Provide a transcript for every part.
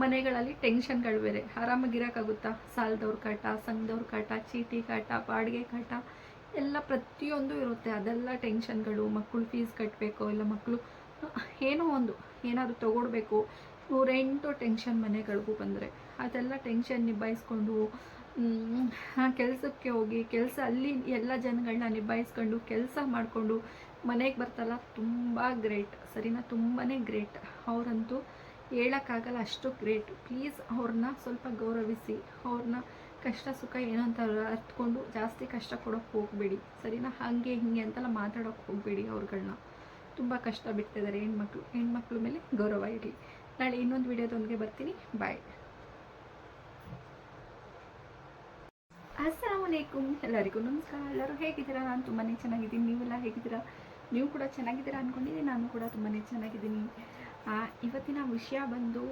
ಮನೆಗಳಲ್ಲಿ ಟೆನ್ಷನ್ಗಳು ಬೇರೆ. ಆರಾಮಾಗಿರೋಕ್ಕಾಗುತ್ತಾ ಸಾಲದವ್ರ ಕಾಟ, ಸಂಘದವ್ರ ಕಾಟ, ಚೀಟಿ ಕಾಟ, ಬಾಡಿಗೆ ಕಾಟ, ಎಲ್ಲ ಪ್ರತಿಯೊಂದು ಇರುತ್ತೆ. ಅದೆಲ್ಲ ಟೆನ್ಷನ್ಗಳು, ಮಕ್ಕಳು ಫೀಸ್ ಕಟ್ಟಬೇಕು ಇಲ್ಲ ಮಕ್ಕಳು ಏನೋ ಒಂದು, ಏನಾದರೂ ತಗೊಡ್ಬೇಕು. ನೂರೆಂಟು ಟೆನ್ಷನ್ ಮನೆಗಳಿಗೂ ಬಂದರೆ. ಅದೆಲ್ಲ ಟೆನ್ಷನ್ ನಿಭಾಯಿಸ್ಕೊಂಡು ಕೆಲಸಕ್ಕೆ ಹೋಗಿ, ಕೆಲಸ ಅಲ್ಲಿ ಎಲ್ಲ ಜನಗಳನ್ನ ನಿಭಾಯಿಸ್ಕೊಂಡು, ಕೆಲಸ ಮಾಡಿಕೊಂಡು ಮನೆಗೆ ಬರ್ತಲ್ಲ ತುಂಬ ಗ್ರೇಟ್. ಸರಿನಾ? ತುಂಬಾ ಗ್ರೇಟ್. ಅವರಂತೂ ಹೇಳೋಕ್ಕಾಗಲ್ಲ, ಅಷ್ಟು ಗ್ರೇಟ್ ಪ್ಲೀಸ್ ಅವ್ರನ್ನ ಸ್ವಲ್ಪ ಗೌರವಿಸಿ ಅವ್ರನ್ನ ಕಷ್ಟ ಸುಖ ಏನು ಅಂತ ಅರ್ಥಕೊಂಡು ಜಾಸ್ತಿ ಕಷ್ಟ ಕೊಡೋಕ್ಕೆ ಹೋಗಬೇಡಿ. ಸರಿನಾ? ಹಾಗೆ ಹೀಗೆ ಅಂತೆಲ್ಲ ಮಾತಾಡೋಕ್ಕೆ ಹೋಗಬೇಡಿ ಅವ್ರುಗಳನ್ನ ತುಂಬ ಕಷ್ಟ ಬಿಡ್ತಿದ್ದಾರೆ ಹೆಣ್ಮಕ್ಳು. ಹೆಣ್ಮಕ್ಳ ಮೇಲೆ ಗೌರವ ಇರಲಿ. ನಾಳೆ ಇನ್ನೊಂದು ವಿಡಿಯೋದೊಂದಿಗೆ ಬರ್ತೀನಿ. ಬಾಯ್ ಅಸ್ಸಲಾಮ್ ವಲೈಕುಮ್ ಎಲ್ಲರಿಗೂ ನಮಸ್ಕಾರ. ಎಲ್ಲರೂ ಹೇಗಿದ್ದೀರಾ? ನಾನು ತುಂಬಾ ಚೆನ್ನಾಗಿದ್ದೀನಿ. ನೀವೆಲ್ಲ ಹೇಗಿದ್ದೀರಾ? ನೀವು ಕೂಡ ಚೆನ್ನಾಗಿದ್ದೀರಾ ಅಂದ್ಕೊಂಡಿದ್ದೀನಿ ನಾನು ಕೂಡ ತುಂಬಾ ಚೆನ್ನಾಗಿದ್ದೀನಿ. ಇವತ್ತಿನ ವಿಷಯ ಬಂದು,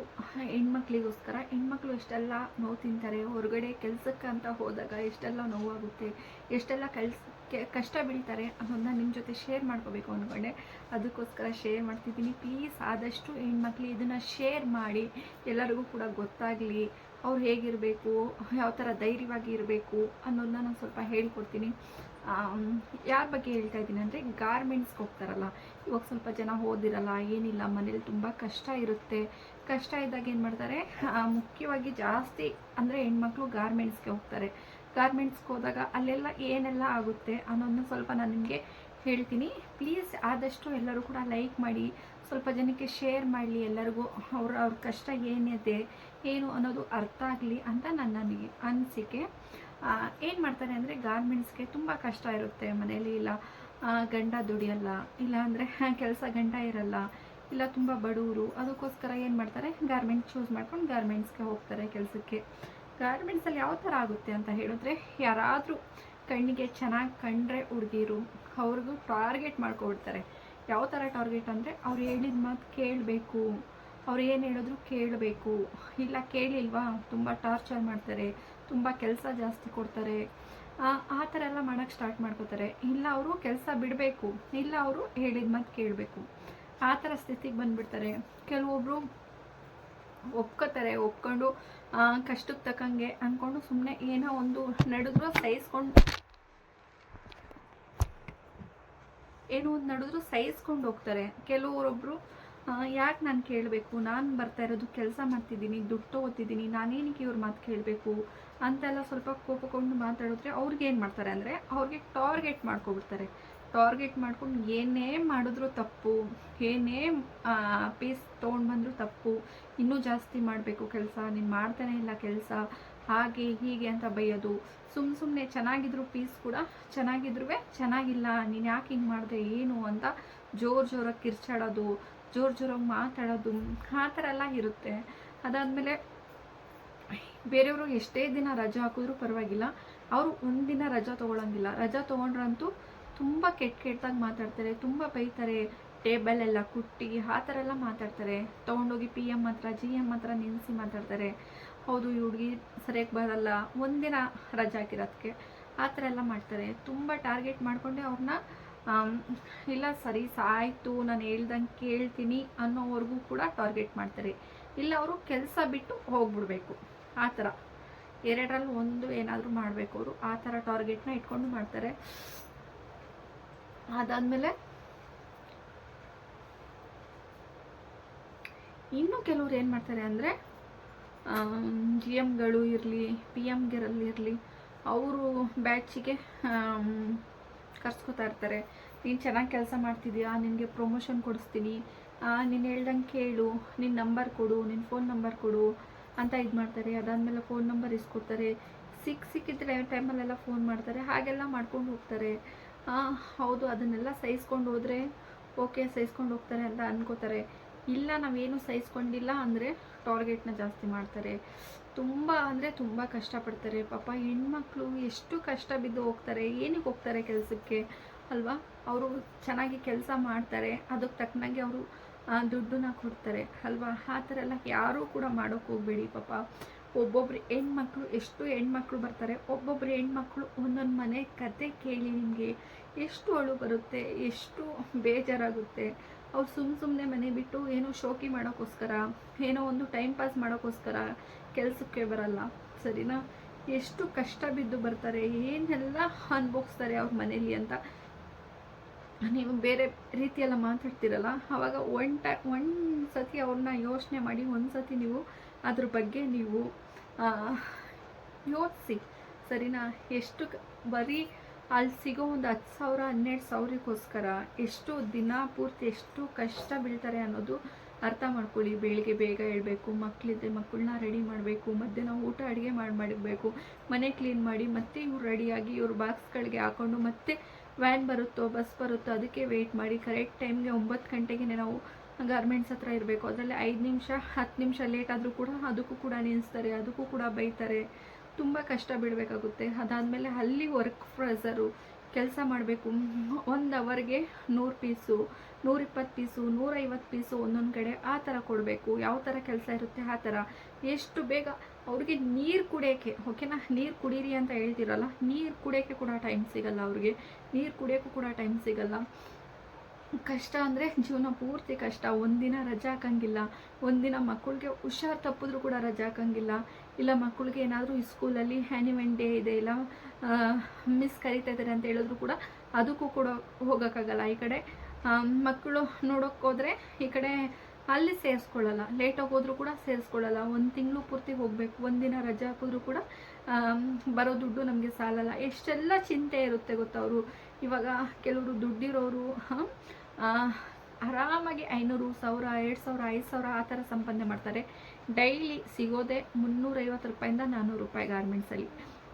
ಹೆಣ್ಮಕ್ಳಿಗೋಸ್ಕರ, ಹೆಣ್ಮಕ್ಳು ಎಷ್ಟೆಲ್ಲ ನೋವು ತಿಂತಾರೆ, ಹೊರಗಡೆ ಕೆಲಸಕ್ಕೆ ಅಂತ ಹೋದಾಗ ಎಷ್ಟೆಲ್ಲ ನೋವಾಗುತ್ತೆ, ಎಷ್ಟೆಲ್ಲ ಕೆಲ್ಸ ಕಷ್ಟ ಬೀಳ್ತಾರೆ ಅನ್ನೋದನ್ನ ನಿಮ್ಮ ಜೊತೆ ಶೇರ್ ಮಾಡ್ಕೋಬೇಕು ಅಂದ್ಕೊಂಡೆ ಅದಕ್ಕೋಸ್ಕರ ಶೇರ್ ಮಾಡ್ತಿದ್ದೀನಿ. ಪ್ಲೀಸ್ ಆದಷ್ಟು ಹೆಣ್ಮಕ್ಳು ಇದನ್ನು ಶೇರ್ ಮಾಡಿ, ಎಲ್ಲರಿಗೂ ಕೂಡ ಗೊತ್ತಾಗಲಿ, ಅವ್ರು ಹೇಗಿರಬೇಕು ಯಾವ ಥರ ಧೈರ್ಯವಾಗಿ ಇರಬೇಕು ಅನ್ನೋದನ್ನ ನಾನು ಸ್ವಲ್ಪ ಹೇಳ್ಕೊಡ್ತೀನಿ. ಯಾರ ಬಗ್ಗೆ ಹೇಳ್ತಾ ಇದ್ದೀನಿ ಅಂದರೆ ಗಾರ್ಮೆಂಟ್ಸ್ಗೆ ಹೋಗ್ತಾರಲ್ಲ, ಇವಾಗ ಸ್ವಲ್ಪ ಜನ ಓದಿರಲ್ಲ, ಏನಿಲ್ಲ, ಮನೇಲಿ ತುಂಬ ಕಷ್ಟ ಇರುತ್ತೆ. ಕಷ್ಟ ಇದ್ದಾಗ ಏನು ಮಾಡ್ತಾರೆ? ಮುಖ್ಯವಾಗಿ ಜಾಸ್ತಿ ಅಂದರೆ ಹೆಣ್ಮಕ್ಳು ಗಾರ್ಮೆಂಟ್ಸ್ಗೆ ಹೋಗ್ತಾರೆ. ಗಾರ್ಮೆಂಟ್ಸ್ಗೆ ಹೋದಾಗ ಅಲ್ಲೆಲ್ಲ ಏನೆಲ್ಲ ಆಗುತ್ತೆ ಅನ್ನೋದನ್ನ ಸ್ವಲ್ಪ ನಾನು ನಿಮಗೆ ಹೇಳ್ತೀನಿ. ಪ್ಲೀಸ್ ಆದಷ್ಟು ಎಲ್ಲರೂ ಕೂಡ ಲೈಕ್ ಮಾಡಿ, ಸ್ವಲ್ಪ ಜನಕ್ಕೆ ಶೇರ್ ಮಾಡಲಿ ಎಲ್ಲರಿಗೂ, ಅವ್ರ ಅವ್ರ ಕಷ್ಟ ಏನಿದೆ, ಏನು ಅನ್ನೋದು ಅರ್ಥ ಆಗಲಿ ಅಂತ ನನ್ನ ನನಗೆ ಅನಿಸಿಕೆ. ಏನು ಮಾಡ್ತಾರೆ ಅಂದರೆ ಗಾರ್ಮೆಂಟ್ಸ್ಗೆ ತುಂಬ ಕಷ್ಟ ಇರುತ್ತೆ ಮನೇಲಿ ಇಲ್ಲ ಗಂಡ ದುಡಿಯಲ್ಲ, ಇಲ್ಲ ಅಂದರೆ ಕೆಲಸ ಗಂಡ ಇರಲ್ಲ, ಇಲ್ಲ ತುಂಬ ಬಡವರು ಅದಕ್ಕೋಸ್ಕರ ಏನು ಮಾಡ್ತಾರೆ? ಗಾರ್ಮೆಂಟ್ ಚೂಸ್ ಮಾಡ್ಕೊಂಡು ಗಾರ್ಮೆಂಟ್ಸ್ಗೆ ಹೋಗ್ತಾರೆ ಕೆಲಸಕ್ಕೆ. ಗಾರ್ಮೆಂಟ್ಸಲ್ಲಿ ಯಾವ ಥರ ಆಗುತ್ತೆ ಅಂತ ಹೇಳಿದ್ರೆ, ಯಾರಾದರೂ ಕಣ್ಣಿಗೆ ಚೆನ್ನಾಗಿ ಕಂಡ್ರೆ ಹುಡುಗಿರು, ಅವ್ರಿಗೂ ಟಾರ್ಗೆಟ್ ಮಾಡ್ಕೊಬಿಡ್ತಾರೆ. ಯಾವ ಥರ ಟಾರ್ಗೆಟ್ ಅಂದರೆ, ಅವ್ರು ಹೇಳಿದ ಮಾತು ಕೇಳಬೇಕು, ಅವ್ರು ಏನು ಹೇಳಿದ್ರು ಕೇಳಬೇಕು, ಇಲ್ಲ ಕೇಳಿಲ್ವಾ, ತುಂಬ ಟಾರ್ಚರ್ ಮಾಡ್ತಾರೆ ತುಂಬ ಕೆಲಸ ಜಾಸ್ತಿ ಕೊಡ್ತಾರೆ. ಆ ಥರ ಎಲ್ಲ ಮಾಡೋಕ್ಕೆ ಸ್ಟಾರ್ಟ್ ಮಾಡ್ಕೋತಾರೆ. ಇಲ್ಲ ಅವರು ಕೆಲಸ ಬಿಡಬೇಕು. ಇಲ್ಲ ಅವರು ಹೇಳಿದ ಮಾತು ಕೇಳಬೇಕು. ಆ ಥರ ಸ್ಥಿತಿಗೆ ಬಂದುಬಿಡ್ತಾರೆ. ಕೆಲವೊಬ್ಬರು ಒಪ್ಕೋತಾರೆ, ಒಪ್ಕೊಂಡು ಕಷ್ಟಕ್ಕೆ ತಕ್ಕಂಗೆ ಅಂದ್ಕೊಂಡು ಸುಮ್ಮನೆ ಏನೋ ಒಂದು ನಡೆದ್ರು ಸಹಿಸ್ಕೊಂಡು ಏನೋ ಒಂದು ನಡೆದ್ರು ಸಹಿಸ್ಕೊಂಡು ಹೋಗ್ತಾರೆ. ಕೆಲವರೊಬ್ಬರು ಯಾಕೆ ನಾನು ಕೇಳಬೇಕು? ನಾನು ಬರ್ತಾ ಇರೋದು ಕೆಲಸ ಮಾಡ್ತಿದ್ದೀನಿ, ದುಡ್ಡು ತೊಗೋತಿದ್ದೀನಿ, ನಾನೇನಕ್ಕೆ ಇವ್ರ ಮಾತು ಕೇಳಬೇಕು? ಅಂತೆಲ್ಲ ಸ್ವಲ್ಪ ಕೋಪಕೊಂಡು ಮಾತಾಡಿದ್ರೆ ಅವ್ರಿಗೆ ಏನು ಮಾಡ್ತಾರೆ ಅಂದರೆ ಅವ್ರಿಗೆ ಟಾರ್ಗೆಟ್ ಮಾಡ್ಕೊಬಿಡ್ತಾರೆ. ಟಾರ್ಗೆಟ್ ಮಾಡ್ಕೊಂಡು ಏನೇ ಮಾಡಿದ್ರು ತಪ್ಪು, ಏನೇ ಪೀಸ್ ತೊಗೊಂಡು ಬಂದರೂ ತಪ್ಪು, ಇನ್ನೂ ಜಾಸ್ತಿ ಮಾಡಬೇಕು ಕೆಲಸ, ನೀನು ಮಾಡ್ತಾನೆ ಇಲ್ಲ ಕೆಲಸ, ಹಾಗೆ ಹೀಗೆ ಅಂತ ಬೈಯೋದು. ಸುಮ್ಮ ಸುಮ್ಮನೆ ಚೆನ್ನಾಗಿದ್ರು ಪೀಸ್ ಕೂಡ ಚೆನ್ನಾಗಿದ್ರು ಚೆನ್ನಾಗಿಲ್ಲ, ನೀನು ಯಾಕೆ ಹಿಂಗೆ ಮಾಡಿದೆ, ಏನು ಅಂತ ಜೋರು ಜೋರಾಗಿ ಕಿರ್ಚಾಡೋದು, ಜೋರು ಜೋರಾಗಿ ಮಾತಾಡೋದು, ಆ ಥರ ಎಲ್ಲ ಇರುತ್ತೆ. ಅದಾದಮೇಲೆ ಬೇರೆಯವರು ಎಷ್ಟೇ ದಿನ ರಜಾ ಹಾಕಿದ್ರು ಪರವಾಗಿಲ್ಲ. ಅವರು ಒಂದಿನ ರಜಾ ತೊಗೊಳಂಗಿಲ್ಲ. ರಜಾ ತೊಗೊಂಡ್ರಂತೂ ತುಂಬ ಕೆಟ್ಟ ಕೆಟ್ಟದಾಗಿ ಮಾತಾಡ್ತಾರೆ, ತುಂಬ ಬೈತಾರೆ, ಟೇಬಲ್ ಎಲ್ಲ ಕುಟ್ಟಿ ಆ ಥರ ಎಲ್ಲ ಮಾತಾಡ್ತಾರೆ. ತೊಗೊಂಡೋಗಿ ಪಿ ಎಂ ಹತ್ರ ಜಿ ಎಂ ಹತ್ರ ನಿಲ್ಲಿಸಿ ಮಾತಾಡ್ತಾರೆ. ಹೌದು, ಈ ಹುಡುಗಿ ಸರಿಯಾಗಿ ಬರಲ್ಲ. ಒಂದಿನ ರಜಾ ಹಾಕಿರೋದಕ್ಕೆ ಆ ಥರ ಎಲ್ಲ ಮಾಡ್ತಾರೆ. ತುಂಬ ಟಾರ್ಗೆಟ್ ಮಾಡಿಕೊಂಡೆ ಅವ್ರನ್ನ ಇಲ್ಲ ಸರಿ, ಸಾಯ್ತು, ನಾನು ಹೇಳ್ದಂಗೆ ಕೇಳ್ತೀನಿ ಅನ್ನೋವರೆಗೂ ಕೂಡ ಟಾರ್ಗೆಟ್ ಮಾಡ್ತಾರೆ. ಇಲ್ಲ, ಅವರು ಕೆಲಸ ಬಿಟ್ಟು ಹೋಗ್ಬಿಡ್ಬೇಕು. ಆ ಥರ. ಎರಡರಲ್ಲಿ ಒಂದು ಏನಾದರೂ ಮಾಡಬೇಕು ಅವರು, ಆ ಥರ ಟಾರ್ಗೆಟ್ನ ಇಟ್ಕೊಂಡು ಮಾಡ್ತಾರೆ. ಅದಾದಮೇಲೆ ಇನ್ನು ಕೆಲವ್ರು ಏನು ಮಾಡ್ತಾರೆ ಅಂದರೆ ಜಿ ಎಮ್ಗಳು ಇರಲಿ ಪಿ ಎಮ್ಗಿರಲ್ಲಿ ಇರಲಿ, ಅವರು ಬ್ಯಾಚಿಗೆ ಕರ್ಸ್ಕೊತಾ ಇರ್ತಾರೆ. ನೀನು ಚೆನ್ನಾಗಿ ಕೆಲಸ ಮಾಡ್ತಿದ್ಯಾ? ನಿನಗೆ ಪ್ರಮೋಷನ್ ಕೊಡಿಸ್ತೀನಿ. ನೀನು ಹೇಳ್ದಂಗೆ ಕೇಳು. ನಿನ್ನ ನಂಬರ್ ಕೊಡು ನಿನ್ನ ಫೋನ್ ನಂಬರ್ ಕೊಡು ಅಂತ ಇದು ಮಾಡ್ತಾರೆ. ಅದಾದಮೇಲೆ ಫೋನ್ ನಂಬರ್ ಇಸ್ಕೊಡ್ತಾರೆ. ಸಿಕ್, ಸಿಕ್ಕಿದ್ರೆ ಟೈಮಲ್ಲೆಲ್ಲ ಫೋನ್ ಮಾಡ್ತಾರೆ. ಹಾಗೆಲ್ಲ ಮಾಡ್ಕೊಂಡು ಹೋಗ್ತಾರೆ. ಹೌದು, ಅದನ್ನೆಲ್ಲ ಸಹಿಸ್ಕೊಂಡು ಹೋದರೆ ಓಕೆ, ಸಹಿಸ್ಕೊಂಡು ಹೋಗ್ತಾರೆ ಅಂತ ಅನ್ಕೋತಾರೆ. ಇಲ್ಲ, ನಾವೇನು ಸಹಿಸ್ಕೊಂಡಿಲ್ಲ. ಅಂದರೆ ಟಾರ್ಗೆಟ್ನ ಜಾಸ್ತಿ ಮಾಡ್ತಾರೆ. ತುಂಬ, ಅಂದರೆ ತುಂಬ ಕಷ್ಟಪಡ್ತಾರೆ. ಪಾಪ ಹೆಣ್ಮಕ್ಳು ಎಷ್ಟು ಕಷ್ಟ ಬಿದ್ದು ಹೋಗ್ತಾರೆ. ಏನಕ್ಕೆ ಹೋಗ್ತಾರೆ ಕೆಲಸಕ್ಕೆ? ಅಲ್ವಾ? ಅವರು ಚೆನ್ನಾಗಿ ಕೆಲಸ ಮಾಡ್ತಾರೆ. ಅದಕ್ಕೆ ತಕ್ಕನಾಗಿ ಅವರು ದುಡ್ಡನ್ನ ಕೊಡ್ತಾರೆ. ಅಲ್ವಾ? ಆ ಥರ ಎಲ್ಲ ಯಾರೂ ಕೂಡ ಮಾಡೋಕ್ಕೆ ಹೋಗಬೇಡಿ ಪಾಪ. ಒಬ್ಬೊಬ್ರು ಹೆಣ್ಮಕ್ಳು, ಎಷ್ಟು ಹೆಣ್ಮಕ್ಳು ಬರ್ತಾರೆ. ಒಬ್ಬೊಬ್ರು ಹೆಣ್ಮಕ್ಳು ಒಂದೊಂದು ಮನೆ ಕತೆ ಕೇಳಿ ನಿಮಗೆ ಎಷ್ಟು ಅಳು ಬರುತ್ತೆ, ಎಷ್ಟು ಬೇಜಾರಾಗುತ್ತೆ. ಅವ್ರು ಸುಮ್ಮ ಸುಮ್ಮನೆ ಮನೆ ಬಿಟ್ಟು ಏನೋ ಶೋಕಿ ಮಾಡೋಕ್ಕೋಸ್ಕರ ಏನೋ ಒಂದು ಟೈಮ್ ಪಾಸ್ ಮಾಡೋಕ್ಕೋಸ್ಕರ ಕೆಲಸಕ್ಕೆ ಬರಲ್ಲ, ಸರಿನಾ? ಎಷ್ಟು ಕಷ್ಟ ಬಿದ್ದು ಬರ್ತಾರೆ, ಏನೆಲ್ಲ ಅನ್ಭೋಗಿಸ್ತಾರೆ ಅವ್ರ ಮನೇಲಿ ಅಂತ. ನೀವು ಬೇರೆ ರೀತಿಯೆಲ್ಲ ಮಾತಾಡ್ತಿರಲ್ಲ ಆವಾಗ ಒನ್ ಟೈ ಒಂದು ಸತಿ ಅವ್ರನ್ನ ಯೋಚನೆ ಮಾಡಿ, ಒಂದು ಸತಿ ನೀವು ಅದ್ರ ಬಗ್ಗೆ ನೀವು ಯೋಚಿಸಿ, ಸರಿನಾ? ಎಷ್ಟು ಬರೀ ಅಲ್ಲಿ ಸಿಗೋ ಒಂದು ಹತ್ತು ಸಾವಿರ, ಹನ್ನೆರಡು ಸಾವಿರಕ್ಕೋಸ್ಕರ ಎಷ್ಟು ದಿನ ಪೂರ್ತಿ ಎಷ್ಟು ಕಷ್ಟ ಬೀಳ್ತಾರೆ ಅನ್ನೋದು ಅರ್ಥ ಮಾಡ್ಕೊಳ್ಳಿ. ಬೆಳಿಗ್ಗೆ ಬೇಗ ಹೇಳಬೇಕು ಮಕ್ಕಳಿದ್ದೆ ಮಕ್ಕಳನ್ನ ರೆಡಿ ಮಾಡಬೇಕು, ಮಧ್ಯಾಹ್ನ ಊಟ ಅಡುಗೆ ಮಾಡಿ, ಮಾಡಬೇಕು, ಮನೆ ಕ್ಲೀನ್ ಮಾಡಿ ಮತ್ತೆ ಇವ್ರು ರೆಡಿಯಾಗಿ ಇವ್ರ ಬಾಕ್ಸ್ಗಳಿಗೆ ಹಾಕೊಂಡು ಮತ್ತೆ ವ್ಯಾನ್ ಬರುತ್ತೋ ಬಸ್ ಬರುತ್ತೋ ಅದಕ್ಕೆ ವೆಯ್ಟ್ ಮಾಡಿ. ಕರೆಕ್ಟ್ ಟೈಮ್ಗೆ ಒಂಬತ್ತು ಗಂಟೆಗೆ ನಾವು ಗಾರ್ಮೆಂಟ್ಸ್ ಹತ್ರ ಇರಬೇಕು. ಅದರಲ್ಲಿ ಐದು ನಿಮಿಷ, ಹತ್ತು ನಿಮಿಷ ಲೇಟ್ ಆದರೂ ಕೂಡ ಅದಕ್ಕೂ ಕೂಡ ನೆನೆಸ್ತಾರೆ ಅದಕ್ಕೂ ಕೂಡ ಬೈತಾರೆ. ತುಂಬ ಕಷ್ಟ ಬಿಡಬೇಕಾಗುತ್ತೆ. ಅದಾದಮೇಲೆ ಅಲ್ಲಿ ವರ್ಕ್ ಫ್ರೆಸರು ಕೆಲಸ ಮಾಡಬೇಕು. ಒಂದು ಅವರ್ಗೆ ನೂರು ಪೀಸು ನೂರಿಪ್ಪತ್ತು ಪೀಸು ನೂರೈವತ್ತು ಪೀಸು ಒಂದೊಂದು ಕಡೆ ಆ ಥರ ಕೊಡಬೇಕು. ಯಾವ ಥರ ಕೆಲಸ ಇರುತ್ತೆ ಆ ಥರ ಎಷ್ಟು ಬೇಗ ಅವ್ರಿಗೆ ನೀರು ಕುಡಿಯೋಕ್ಕೆ ಓಕೆನಾ ನೀರು ಕುಡೀರಿ ಅಂತ ಹೇಳ್ತಿರಲ್ಲ, ನೀರು ಕುಡಿಯೋಕ್ಕೆ ಕೂಡ ಟೈಮ್ ಸಿಗಲ್ಲ ಅವ್ರಿಗೆ. ನೀರು ಕುಡಿಯೋಕ್ಕೂ ಕೂಡ ಟೈಮ್ ಸಿಗಲ್ಲ. ಕಷ್ಟ ಅಂದರೆ ಜೀವನ ಪೂರ್ತಿ ಕಷ್ಟ. ಒಂದಿನ ರಜೆ ಹಾಕಂಗಿಲ್ಲ. ಒಂದಿನ ಮಕ್ಕಳಿಗೆ ಹುಷಾರು ತಪ್ಪಿದ್ರು ಕೂಡ ರಜೆ ಹಾಕಂಗಿಲ್ಲ. ಇಲ್ಲ, ಮಕ್ಕಳಿಗೆ ಏನಾದರೂ ಈ ಸ್ಕೂಲಲ್ಲಿ ಆ್ಯನಿವಲ್ ಡೇ ಇದೆ, ಇಲ್ಲ ಮಿಸ್ ಕರಿತಾ ಇದ್ದಾರೆ ಅಂತ ಹೇಳಿದ್ರು ಕೂಡ ಅದಕ್ಕೂ ಕೂಡ ಹೋಗೋಕ್ಕಾಗಲ್ಲ ಈ ಕಡೆ. ಮಕ್ಕಳು ನೋಡೋಕೆ ಹೋದರೆ ಈ ಕಡೆ ಅಲ್ಲಿ ಸೇರಿಸ್ಕೊಳ್ಳಲ್ಲ ಲೇಟಾಗಿ ಹೋದರೂ ಕೂಡ ಸೇರಿಸ್ಕೊಳ್ಳಲ್ಲ. ಒಂದು ತಿಂಗಳು ಪೂರ್ತಿ ಹೋಗಬೇಕು ಒಂದಿನ ರಜೆ ಹಾಕಿದ್ರು ಕೂಡ ಬರೋ ದುಡ್ಡು ನಮಗೆ ಸಾಲಲ್ಲ. ಎಷ್ಟೆಲ್ಲ ಚಿಂತೆ ಇರುತ್ತೆ ಗೊತ್ತಾ ಅವರು. ಇವಾಗ ಕೆಲವರು ದುಡ್ಡಿರೋರು ಆರಾಮಾಗಿ ಐನೂರು, ಸಾವಿರ, ಎರಡು ಸಾವಿರ, ಐದು ಸಾವಿರ ಆ ಥರ ಸಂಪಾದನೆ ಮಾಡ್ತಾರೆ. ಡೈಲಿ ಸಿಗೋದೇ ಮುನ್ನೂರೈವತ್ತು ರೂಪಾಯಿಂದ ನಾನ್ನೂರು ರೂಪಾಯಿ ಗಾರ್ಮೆಂಟ್ಸಲ್ಲಿ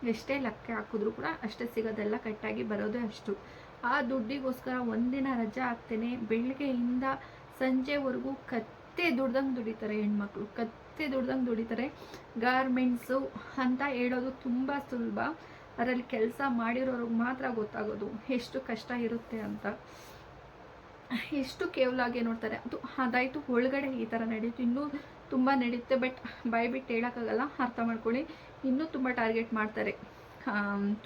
ಎಷ್ಟೇ ಲೆಕ್ಕ ಹಾಕಿದ್ರು ಕೂಡ ಅಷ್ಟೇ ಸಿಗೋದೆಲ್ಲ ಕಟ್ಟಾಗಿ ಬರೋದೇ ಅಷ್ಟು. ಆ ದುಡ್ಡಿಗೋಸ್ಕರ ಒಂದಿನ ರಜಾ ಹಾಕ್ತೇನೆ. ಬೆಳಗ್ಗೆಯಿಂದ ಸಂಜೆವರೆಗೂ ಕತ್ತೆ ದುಡ್ದಂಗೆ ದುಡಿತಾರೆ ಹೆಣ್ಮಕ್ಳು. ಕತ್ತೆ ದುಡ್ದಂಗೆ ದುಡಿತಾರೆ. ಗಾರ್ಮೆಂಟ್ಸು ಅಂತ ಹೇಳೋದು ತುಂಬ ಸುಲಭ. ಅದರಲ್ಲಿ ಕೆಲಸ ಮಾಡಿರೋರಿಗೆ ಮಾತ್ರ ಗೊತ್ತಾಗೋದು. ಎಷ್ಟು ಕಷ್ಟ ಇರುತ್ತೆ ಅಂತ. ಎಷ್ಟು ಕೇವಲಾಗಿ ನೋಡ್ತಾರೆ? ಅದು ಅದಾಯಿತು, ಒಳಗಡೆ ಈ ಥರ ನಡೆಯುತ್ತೆ. ಇನ್ನೂ ತುಂಬ ನಡೆಯುತ್ತೆ, ಬಟ್ ಬಿಟ್ಟು ಹೇಳೋಕ್ಕಾಗಲ್ಲ, ಅರ್ಥ ಮಾಡ್ಕೊಳ್ಳಿ. ಇನ್ನೂ ತುಂಬ ಟಾರ್ಗೆಟ್ ಮಾಡ್ತಾರೆ.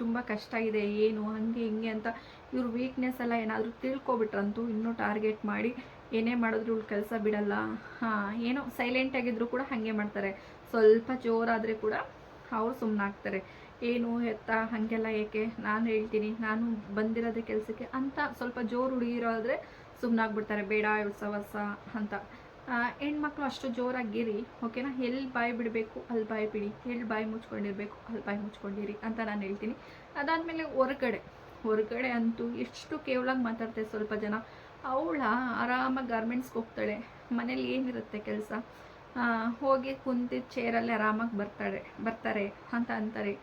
ತುಂಬ ಕಷ್ಟ ಇದೆ, ಏನು, ಹಂಗೆ, ಹಿಂಗೆ ಅಂತ. ಇವ್ರ ವೀಕ್ನೆಸ್ ಎಲ್ಲ ಏನಾದರೂ ತಿಳ್ಕೊಬಿಟ್ರಂತೂ ಇನ್ನೂ ಟಾರ್ಗೆಟ್ ಮಾಡಿ, ಏನೇ ಮಾಡಿದ್ರು ಇವ್ಳು ಕೆಲಸ ಬಿಡಲ್ಲ. ಏನೋ ಸೈಲೆಂಟ್ ಆಗಿದ್ರು ಕೂಡ ಹಾಗೆ ಮಾಡ್ತಾರೆ. ಸ್ವಲ್ಪ ಜೋರಾದರೆ ಕೂಡ ಅವ್ರು ಸುಮ್ಮನಾಗ್ತಾರೆ ಏನು, ಎತ್ತ, ಹಾಗೆಲ್ಲ ಏಕೆ? ನಾನು ಹೇಳ್ತೀನಿ, ನಾನು ಬಂದಿರೋದೇ ಕೆಲಸಕ್ಕೆ ಅಂತ ಸ್ವಲ್ಪ ಜೋರು ಹುಡುಗಿರೋದ್ರೆ ಸುಮ್ಮನಾಗ್ಬಿಡ್ತಾರೆ ಬೇಡ ಸವಸ ಅಂತ. ಹೆಣ್ಮಕ್ಳು ಅಷ್ಟು ಜೋರಾಗಿರಿ ಓಕೆನಾ ಎಲ್ಲಿ ಬಾಯಿ ಬಿಡಬೇಕು ಅಲ್ಲಿ ಬಾಯಿ ಬಿಡಿ. ಎಲ್ಲಿ ಬಾಯಿ ಮುಚ್ಕೊಂಡಿರಬೇಕು ಅಲ್ಲಿ ಬಾಯಿ ಮುಚ್ಕೊಂಡಿರಿ ಅಂತ ನಾನು ಹೇಳ್ತೀನಿ. ಅದಾದಮೇಲೆ ಹೊರಗಡೆ ಹೊರಗಡೆ ಅಂತೂ ಎಷ್ಟು ಕೇವಲಾಗಿ ಮಾತಾಡ್ತಾರೆ ಸ್ವಲ್ಪ ಜನ. ಅವಳ ಆರಾಮಾಗಿ ಗಾರ್ಮೆಂಟ್ಸ್ಗೆ ಹೋಗ್ತಾಳೆ. ಮನೇಲಿ ಏನಿರುತ್ತೆ ಕೆಲಸ? ಹೋಗಿ ಕುಂತಿದ್ದ ಚೇರಲ್ಲಿ ಆರಾಮಾಗಿ ಬರ್ತಾಳೆ ಬರ್ತಾರೆ ಅಂತ ಅಂತಾರೆ.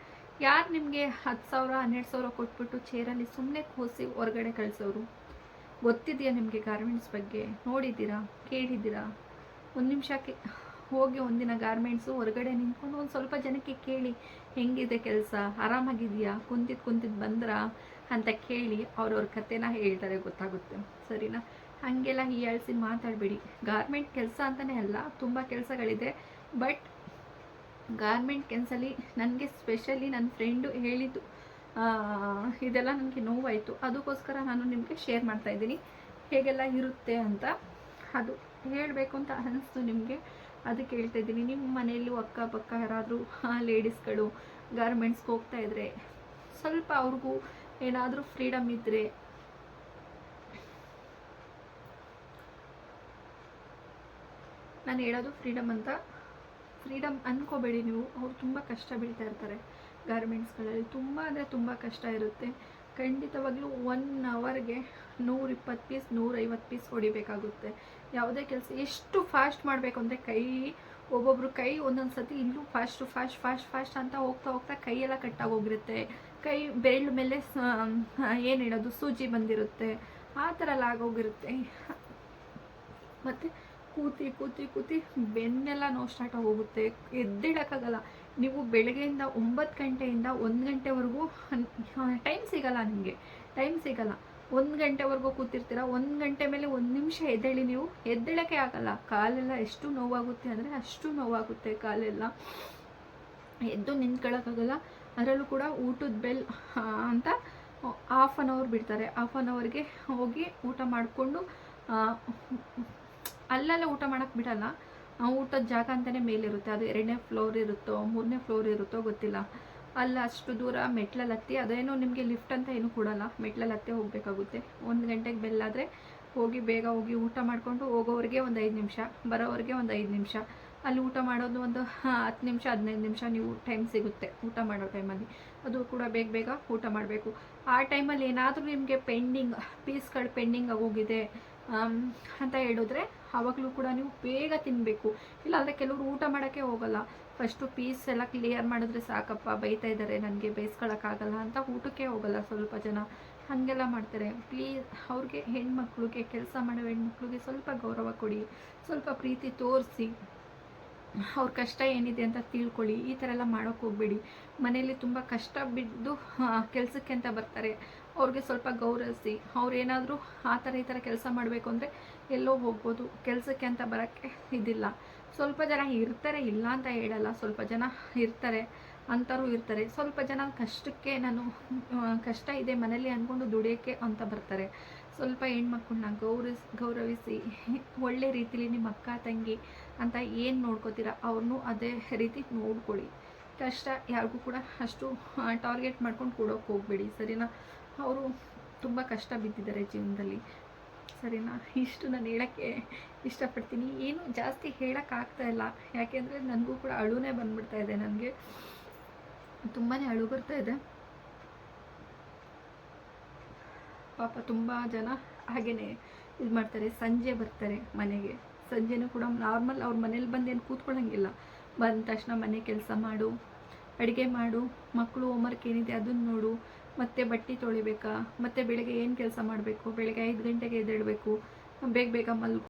ಯಾರು ನಿಮಗೆ ಹತ್ತು ಸಾವಿರ, ಹನ್ನೆರಡು ಸಾವಿರ ಕೊಟ್ಬಿಟ್ಟು ಚೇರಲ್ಲಿ ಸುಮ್ಮನೆ ಕೂಸಿ ಹೊರಗಡೆ ಕಳಿಸೋರು? ಗೊತ್ತಿದೆಯಾ ನಿಮಗೆ ಗಾರ್ಮೆಂಟ್ಸ್ ಬಗ್ಗೆ? ನೋಡಿದ್ದೀರಾ? ಕೇಳಿದ್ದೀರಾ? ಒಂದು ನಿಮಿಷಕ್ಕೆ ಹೋಗಿ ಒಂದಿನ ಗಾರ್ಮೆಂಟ್ಸು ಹೊರಗಡೆ ನಿಂತ್ಕೊಂಡು ಒಂದು ಸ್ವಲ್ಪ ಜನಕ್ಕೆ ಕೇಳಿ, ಹೆಂಗಿದೆ ಕೆಲಸ? ಆರಾಮಾಗಿದೆಯಾ ಕುಂತಿದ್ದು ಕುಂತಿದ್ದು ಬಂದ್ರಾ? ಅಂತ ಕೇಳಿ ಅವ್ರವ್ರ ಕಥೆನ ಹೇಳ್ತಾರೆ, ಗೊತ್ತಾಗುತ್ತೆ. ಸರಿನಾ? ಹಾಗೆಲ್ಲ ಹೀಯಾಳಿಸಿ ಮಾತಾಡಬೇಡಿ. ಗಾರ್ಮೆಂಟ್ ಕೆಲಸ ಅಂತಲೇ ಅಲ್ಲ, ತುಂಬ ಕೆಲಸಗಳಿದೆ. ಬಟ್ ಗಾರ್ಮೆಂಟ್ ಕೆಲಸಲ್ಲಿ ನನಗೆ ಸ್ಪೆಷಲಿ ನನ್ನ ಫ್ರೆಂಡು ಹೇಳಿದ್ದು ಇದೆಲ್ಲ ನನಗೆ ನೋವಾಯಿತು. ಅದಕ್ಕೋಸ್ಕರ ನಾನು ನಿಮಗೆ ಶೇರ್ ಮಾಡ್ತಾ ಇದ್ದೀನಿ. ಹೇಗೆಲ್ಲ ಇರುತ್ತೆ ಅಂತ. ಅದು ಹೇಳಬೇಕು ಅಂತ ಅನ್ನಿಸ್ತು ನಿಮಗೆ. ಅದಕ್ಕೆ ಹೇಳ್ತಾ ಇದ್ದೀನಿ. ನಿಮ್ಮ ಮನೆಯಲ್ಲೂ ಅಕ್ಕಪಕ್ಕ ಯಾರಾದರೂ ಲೇಡೀಸ್ಗಳು ಗಾರ್ಮೆಂಟ್ಸ್ಗೆ ಹೋಗ್ತಾ ಇದ್ರೆ, ಸ್ವಲ್ಪ ಅವ್ರಿಗೂ ಏನಾದರೂ ಫ್ರೀಡಮ್ ಇದ್ದರೆ ನಾನು ಹೇಳೋದು ಫ್ರೀಡಮ್ ಅಂತ. ಫ್ರೀಡಮ್ ಅನ್ಕೋಬೇಡಿ ನೀವು. ಅವ್ರು ತುಂಬ ಕಷ್ಟ ಬೀಳ್ತಾ ಇರ್ತಾರೆ. ಗಾರ್ಮೆಂಟ್ಸ್ಗಳಲ್ಲಿ ತುಂಬ ಅಂದರೆ ತುಂಬ ಕಷ್ಟ ಇರುತ್ತೆ. ಖಂಡಿತವಾಗ್ಲೂ ಒನ್ ಅವರ್ಗೆ ನೂರಿಪ್ಪತ್ತು ಪೀಸ್ ನೂರೈವತ್ತು ಪೀಸ್ ಹೊಡಿಬೇಕಾಗುತ್ತೆ. ಯಾವುದೇ ಕೆಲಸ ಎಷ್ಟು ಫಾಸ್ಟ್ ಮಾಡಬೇಕು ಅಂದರೆ ಕೈ, ಒಬ್ಬೊಬ್ರು ಕೈ ಒಂದೊಂದು ಸತಿ ಇನ್ನೂ ಫಾಸ್ಟು ಫಾಸ್ಟ್ ಫಾಸ್ಟ್ ಫಾಸ್ಟ್ ಅಂತ ಹೋಗ್ತಾ ಹೋಗ್ತಾ ಕೈಯೆಲ್ಲ ಕಟ್ಟಾಗೋಗಿರುತ್ತೆ ಕೈ ಬೆರಳು ಮೇಲೆ ಏನು ಹೇಳೋದು, ಸೂಜಿ ಬಂದಿರುತ್ತೆ. ಆ ಥರ ಎಲ್ಲ ಆಗೋಗಿರುತ್ತೆ ಮತ್ತು ಕೂತಿ ಕೂತಿ ಕೂತಿ ಬೆನ್ನೆಲ್ಲ ನೋವು ಸ್ಟಾರ್ಟ್ ಹೋಗುತ್ತೆ. ಎದ್ದೇಳಕ್ಕಾಗಲ್ಲ ನೀವು ಬೆಳಗ್ಗೆಯಿಂದ ಒಂಬತ್ತು ಗಂಟೆಯಿಂದ ಒಂದು ಗಂಟೆವರೆಗೂ ಟೈಮ್ ಸಿಗಲ್ಲ ನಿಮಗೆ. ಟೈಮ್ ಸಿಗಲ್ಲ. ಒಂದು ಗಂಟೆವರೆಗೂ ಕೂತಿರ್ತೀರ? ಒಂದು ಗಂಟೆ ಮೇಲೆ ಒಂದು ನಿಮಿಷ ಎದ್ದೇಳಿ ನೀವು. ಎದ್ದೇಳೋಕ್ಕೆ ಆಗಲ್ಲ. ಕಾಲೆಲ್ಲ ಎಷ್ಟು ನೋವಾಗುತ್ತೆ ಅಂದರೆ ಅಷ್ಟು ನೋವಾಗುತ್ತೆ ಕಾಲೆಲ್ಲ. ಎದ್ದು ನಿಂತ್ಕೊಳ್ಳೋಕ್ಕಾಗಲ್ಲ ಅದರಲ್ಲೂ ಕೂಡ ಊಟದ ಬೆಲ್ ಅಂತ ಹಾಫ್ ಆನ್ ಅವರ್ ಬಿಡ್ತಾರೆ. ಹಾಫ್ ಆನ್ ಅವರ್ಗೆ ಹೋಗಿ ಊಟ ಮಾಡಿಕೊಂಡು ಅಲ್ಲೆಲ್ಲ ಊಟ ಮಾಡೋಕ್ಕೆ ಬಿಡಲ್ಲ. ಊಟದ ಜಾಗ ಅಂತಲೇ ಮೇಲಿರುತ್ತೆ. ಅದು ಎರಡನೇ ಫ್ಲೋರ್ ಇರುತ್ತೋ, ಮೂರನೇ ಫ್ಲೋರ್ ಇರುತ್ತೋ ಗೊತ್ತಿಲ್ಲ. ಅಲ್ಲಿ ಅಷ್ಟು ದೂರ ಮೆಟ್ಲಲ್ಲಿ ಹತ್ತಿ ಅದೇನೋ ನಿಮಗೆ ಲಿಫ್ಟ್ ಅಂತ ಏನು ಕೊಡಲ್ಲ. ಮೆಟ್ಲಲ್ಲಿ ಹತ್ತೆ ಹೋಗಬೇಕಾಗುತ್ತೆ. ಒಂದು ಗಂಟೆಗೆ ಬೆಲ್ಲಾದರೆ ಹೋಗಿ ಬೇಗ ಹೋಗಿ ಊಟ ಮಾಡಿಕೊಂಡು ಹೋಗೋವ್ರಿಗೆ ಒಂದು ಐದು ನಿಮಿಷ, ಬರೋವ್ರಿಗೆ ಒಂದು ಐದು ನಿಮಿಷ. ಅಲ್ಲಿ ಊಟ ಮಾಡೋದು ಒಂದು ಹತ್ತು ನಿಮಿಷ, ಹದಿನೈದು ನಿಮಿಷ ನೀವು ಟೈಮ್ ಸಿಗುತ್ತೆ ಊಟ ಮಾಡೋ ಟೈಮಲ್ಲಿ ಅದು ಕೂಡ ಬೇಗ ಬೇಗ ಊಟ ಮಾಡಬೇಕು. ಆ ಟೈಮಲ್ಲಿ ಏನಾದರೂ ನಿಮಗೆ ಪೆಂಡಿಂಗ್ ಪೀಸ್ಗಳು ಪೆಂಡಿಂಗ್ ಆಗೋಗಿದೆ ಅಂತ ಹೇಳಿದ್ರೆ ಆವಾಗಲೂ ಕೂಡ ನೀವು ಬೇಗ ತಿನ್ನಬೇಕು ಇಲ್ಲಾಂದರೆ ಕೆಲವರು ಊಟ ಮಾಡೋಕ್ಕೆ ಹೋಗಲ್ಲ. ಫಸ್ಟು ಪೀಸ್ ಎಲ್ಲ ಕ್ಲಿಯರ್ ಮಾಡಿದ್ರೆ ಸಾಕಪ್ಪ, ಬೈತಾ ಇದ್ದಾರೆ ನನಗೆ ಬೇಯಿಸ್ಕೊಳ್ಳೋಕ್ಕಾಗಲ್ಲ ಅಂತ ಊಟಕ್ಕೆ ಹೋಗಲ್ಲ ಸ್ವಲ್ಪ ಜನ. ಹಾಗೆಲ್ಲ ಮಾಡ್ತಾರೆ. ಪ್ಲೀಸ್ ಅವ್ರಿಗೆ ಹೆಣ್ಮಕ್ಳಿಗೆ, ಕೆಲಸ ಮಾಡೋ ಹೆಣ್ಮಕ್ಳಿಗೆ ಸ್ವಲ್ಪ ಗೌರವ ಕೊಡಿ. ಸ್ವಲ್ಪ ಪ್ರೀತಿ ತೋರಿಸಿ. ಅವ್ರ ಕಷ್ಟ ಏನಿದೆ ಅಂತ ತಿಳ್ಕೊಳ್ಳಿ. ಈ ಥರ ಎಲ್ಲ ಮಾಡೋಕ್ಕೆ ಹೋಗಬೇಡಿ. ಮನೆಯಲ್ಲಿ ತುಂಬ ಕಷ್ಟ ಬಿದ್ದು ಕೆಲಸಕ್ಕೆ ಅಂತ ಬರ್ತಾರೆ. ಅವ್ರಿಗೆ ಸ್ವಲ್ಪ ಗೌರವಿಸಿ. ಅವ್ರೇನಾದರೂ ಆ ಥರ ಈ ಥರ ಕೆಲಸ ಮಾಡಬೇಕು ಅಂದರೆ ಎಲ್ಲೋ ಹೋಗ್ಬೋದು. ಕೆಲಸಕ್ಕೆ ಅಂತ ಬರೋಕ್ಕೆ ಇದಿಲ್ಲ. ಸ್ವಲ್ಪ ಜನ ಇರ್ತಾರೆ, ಇಲ್ಲ ಅಂತ ಹೇಳಲ್ಲ. ಸ್ವಲ್ಪ ಜನ ಇರ್ತಾರೆ, ಅಂಥವ್ರು ಇರ್ತಾರೆ. ಸ್ವಲ್ಪ ಜನ ಕಷ್ಟಕ್ಕೆ ನಾನು ಕಷ್ಟ ಇದೆ ಮನೇಲಿ ಅಂದ್ಕೊಂಡು ದುಡಿಯೋಕ್ಕೆ ಅಂತ ಬರ್ತಾರೆ. ಸ್ವಲ್ಪ ಹೆಣ್ಮಕ್ಳನ್ನ ಗೌರವಿಸ್ ಗೌರವಿಸಿ, ಒಳ್ಳೆ ರೀತಿಲಿ ನಿಮ್ಮ ಅಕ್ಕ, ತಂಗಿ ಅಂತ ಏನು ನೋಡ್ಕೋತೀರ ಅವ್ರನ್ನೂ ಅದೇ ರೀತಿ ನೋಡ್ಕೊಳ್ಳಿ. ಕಷ್ಟ ಯಾರಿಗೂ ಕೂಡ ಅಷ್ಟು ಟಾರ್ಗೆಟ್ ಮಾಡ್ಕೊಂಡು ಕೊಡೋಕೆ ಹೋಗಬೇಡಿ, ಸರಿನಾ? ಅವರು ತುಂಬ ಕಷ್ಟ ಬಿದ್ದಿದ್ದಾರೆ ಜೀವನದಲ್ಲಿ. ಸರಿನಾ? ಇಷ್ಟು ನಾನು ಹೇಳೋಕ್ಕೆ ಇಷ್ಟಪಡ್ತೀನಿ. ಏನು ಜಾಸ್ತಿ ಹೇಳೋಕ್ಕಾಗ್ತಾ ಇಲ್ಲ. ಯಾಕೆಂದರೆ ನನಗೂ ಕೂಡ ಅಳುನೇ ಬಂದ್ಬಿಡ್ತಾ ಇದೆ ನನಗೆ. ತುಂಬಾ ಅಳು ಬರ್ತಾ ಇದೆ. ಪಾಪ ತುಂಬ ಜನ ಹಾಗೆಯೇ ಇದು ಮಾಡ್ತಾರೆ, ಸಂಜೆ ಬರ್ತಾರೆ ಮನೆಗೆ. ಸಂಜೆನೂ ಕೂಡ ನಾರ್ಮಲ್ ಅವ್ರ ಮನೇಲಿ ಬಂದೇನು ಕೂತ್ಕೊಳ್ಳೋಂಗಿಲ್ಲ ಬಂದ ತಕ್ಷಣ ಮನೆ ಕೆಲಸ ಮಾಡು, ಅಡುಗೆ ಮಾಡು ಮಕ್ಕಳು ಹೋಮ್ವರ್ಕ್ ಏನಿದೆ ಅದನ್ನು ನೋಡು, ಮತ್ತೆ ಬಟ್ಟೆ ತೊಳಿಬೇಕಾ, ಮತ್ತೆ ಬೆಳಗ್ಗೆ ಏನು ಕೆಲಸ ಮಾಡಬೇಕು, ಬೆಳಗ್ಗೆ ಐದು ಗಂಟೆಗೆ ಎದ್ದೇಳಬೇಕು, ಬೇಗ ಬೇಗ ಮಲ್ಕೊ